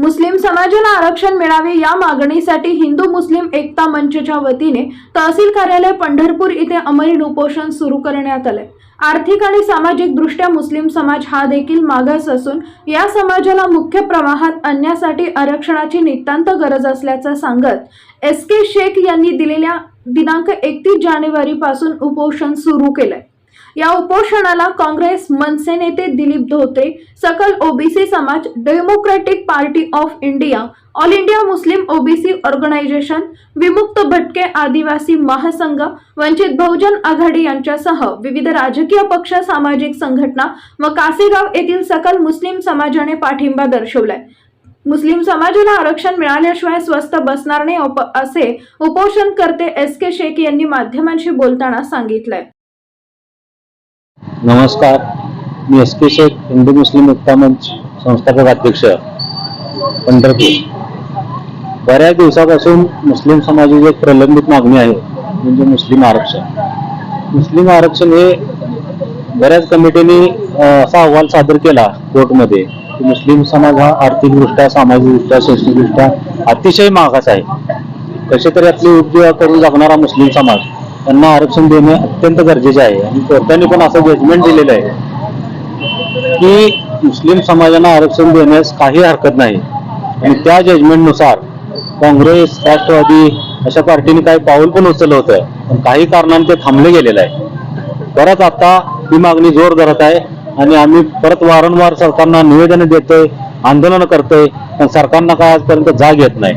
मुस्लिम समाजाला आरक्षण मिळावे या मागणीसाठी हिंदू मुस्लिम एकता मंचच्या वतीने तहसील कार्यालय पंढरपूर इथे अमरीन उपोषण सुरू करण्यात आले. आर्थिक आणि सामाजिक दृष्ट्या मुस्लिम समाज हा देखील मागास असून या समाजाला मुख्य प्रवाहात आणण्यासाठी आरक्षणाची नितांत गरज असल्याचं सांगत एस के शेख यांनी दिलेल्या दिनांक एकतीस जानेवारी पासून उपोषण सुरू केलंय. या उपोषणाला काँग्रेस मनसे नेते दिलीप धोत्रे सकल ओबीसी समाज democratic party of India all India Muslim OBC organisation विमुक्त भटके आदिवासी महासंघ वंचित बहुजन आघाडी यांच्यासह विविध राजकीय पक्ष सामाजिक संघटना व कासेगाव येथील सकल मुस्लिम समाजाने पाठिंबा दर्शवलाय. मुस्लिम समाजाला आरक्षण मिळाल्याशिवाय स्वस्त बसणार नाही उप- असे उपोषणकर्ते एस के शेख यांनी माध्यमांशी बोलताना सांगितलंय. नमस्कार. मी एस के शेख हिंदू मुस्लिम एकता मंच संस्थापक अध्यक्ष पंढरपूर. बऱ्याच दिवसापासून मुस्लिम समाजाची एक प्रलंबित मागणी आहे म्हणजे मुस्लिम आरक्षण. मुस्लिम आरक्षण हे बऱ्याच कमिटीने असा अहवाल सादर केला कोर्टमध्ये की मुस्लिम समाज हा आर्थिकदृष्ट्या सामाजिकदृष्ट्या शैक्षणिकदृष्ट्या अतिशय मागास आहे. कसे तरी आपली उपजीवा करून जगणारा मुस्लिम समाज त्यांना आरक्षण देणे अत्यंत गरजेचे आहे. आणि कोर्टाने पण असं जजमेंट दिलेलं आहे की मुस्लिम समाजाला आरक्षण देण्यास काही हरकत नाही. आणि त्या जजमेंटनुसार काँग्रेस राष्ट्रवादी अशा पार्टीने काही पाऊल पण उचललं होतं. पण काही कारणाने ते थांबले गेलेलं आहे. परत आता ही मागणी जोर धरत आहे आणि आम्ही परत वारंवार सरकारना निवेदन देतोय आंदोलन करतोय पण सरकारनं काय आजपर्यंत जाग येत नाही.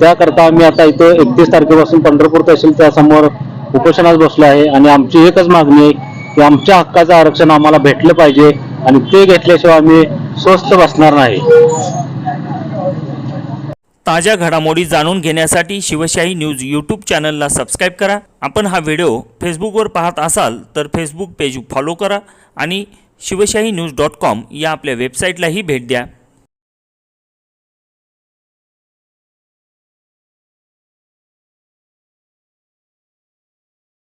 त्याकरता आम्ही आता इथं एकतीस तारखेपासून पंढरपूर तहसील त्यासमोर उपोषणात बसलो आहे आणि आमची एकच मागणी आहे की आमच्या हक्काचं आरक्षण आम्हाला भेटलं पाहिजे आणि ते घेतल्याशिवाय आम्ही स्वस्त बसणार नाही. ताज्या घडामोडी जाणून घेण्यासाठी शिवशाही न्यूज यूट्यूब चॅनलला सबस्क्राईब करा. आपण हा व्हिडिओ फेसबुकवर पाहत असाल तर फेसबुक पेज फॉलो करा आणि शिवशाही न्यूज डॉट कॉम या आपल्या वेबसाईटलाही भेट द्या.